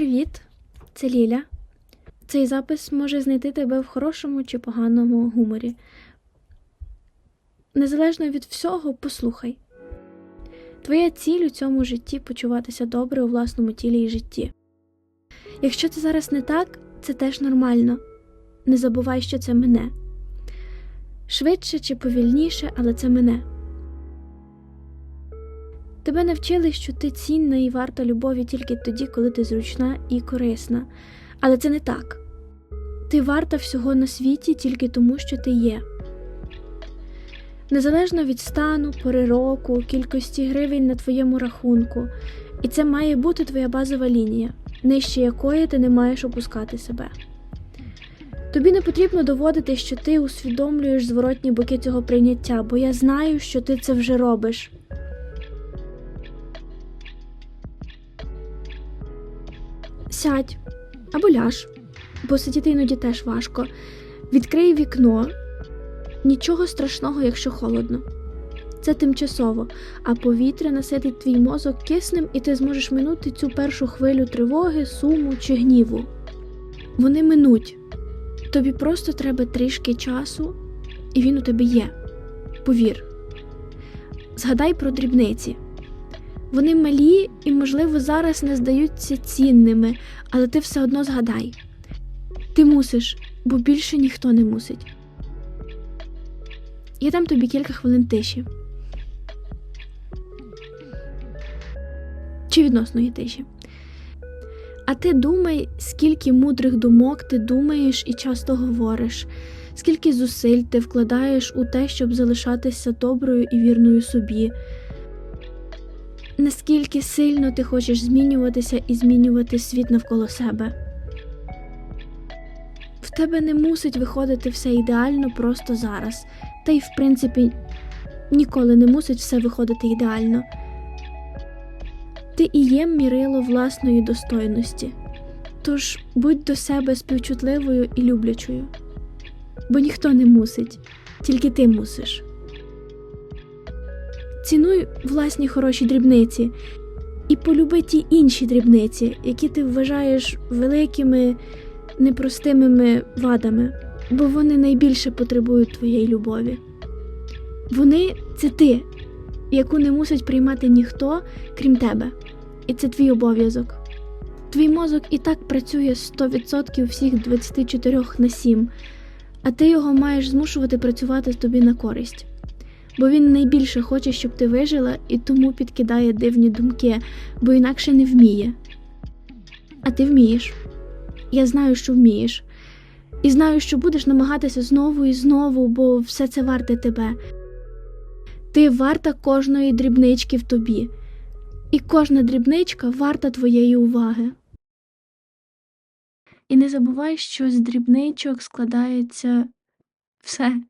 Привіт, це Ліля. Цей запис може знайти тебе в хорошому чи поганому гуморі. Незалежно від всього, послухай. Твоя ціль у цьому житті почуватися добре у власному тілі і житті. Якщо це зараз не так, це теж нормально. Не забувай, що це мене. Швидше чи повільніше, але це мене. Тебе навчили, що ти цінна і варта любові тільки тоді, коли ти зручна і корисна. Але це не так. Ти варта всього на світі тільки тому, що ти є. Незалежно від стану, пори року, кількості гривень на твоєму рахунку. І це має бути твоя базова лінія, нижче якої ти не маєш опускати себе. Тобі не потрібно доводити, що ти усвідомлюєш зворотні боки цього прийняття, бо я знаю, що ти це вже робиш. Сядь або ляж, бо сидіти іноді теж важко. Відкрий вікно. Нічого страшного, якщо холодно. Це тимчасово, а повітря наситить твій мозок киснем, і ти зможеш минути цю першу хвилю тривоги, суму чи гніву. Вони минуть. Тобі просто треба трішки часу, і він у тебе є. Повір. Згадай про дрібниці. Вони малі і, можливо, зараз не здаються цінними, але ти все одно згадай. Ти мусиш, бо більше ніхто не мусить. Я дам тобі кілька хвилин тиші. Чи відносної тиші. А ти думай, скільки мудрих думок ти думаєш і часто говориш, скільки зусиль ти вкладаєш у те, щоб залишатися доброю і вірною собі. Наскільки сильно ти хочеш змінюватися і змінювати світ навколо себе. В тебе не мусить виходити все ідеально просто зараз, та й, в принципі, ніколи не мусить все виходити ідеально. Ти і є мірило власної достойності, тож будь до себе співчутливою і люблячою, бо ніхто не мусить, тільки ти мусиш. Цінуй власні хороші дрібниці і полюби ті інші дрібниці, які ти вважаєш великими, непростимими вадами, бо вони найбільше потребують твоєї любові. Вони це ти, яку не мусить приймати ніхто, крім тебе, і це твій обов'язок. Твій мозок і так працює 100% всіх 24 на 7, а ти його маєш змушувати працювати тобі на користь. Бо він найбільше хоче, щоб ти вижила, і тому підкидає дивні думки, бо інакше не вміє. А ти вмієш. Я знаю, що вмієш. І знаю, що будеш намагатися знову і знову, бо все це варте тебе. Ти варта кожної дрібнички в тобі, і кожна дрібничка варта твоєї уваги. І не забувай, що з дрібничок складається все.